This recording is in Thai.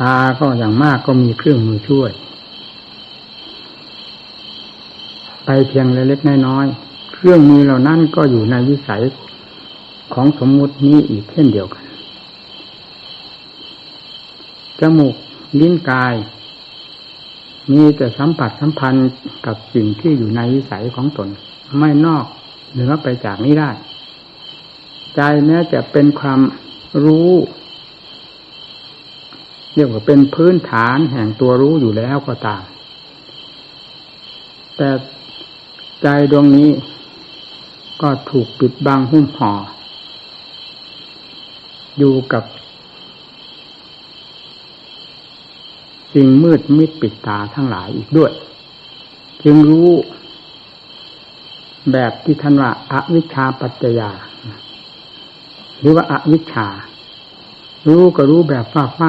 ตาก็อย่างมากก็มีเครื่องมือช่วย ไปเพียงเล็กๆน้อยๆเครื่องมือเหล่านั้นก็อยู่ในวิสัยของสมมุตินี้อีกเช่นเดียวกัน จมูกลิ้นกาย มีแต่สัมผัสสัมพันธ์กับสิ่งที่อยู่ในวิสัยของตน ไม่นอกเหนือไปจากนี้ได้ ใจแม้จะเป็นความรู้ รียกว่าเป็นพื้นฐานแห่งตัวรู้อยู่แล้วก็ตาม แต่ใจดวงนี้ก็ถูกปิดบังหุ้มห่อ อยู่กับ สิ่งมืดมิดปิดตาทั้งหลายอีกด้วย จึงรู้แบบที่ท่านว่าอาวิชชาปัจจยา หรือว่าอาวิชชา รู้ก็รู้แบบฟ้าฟ้า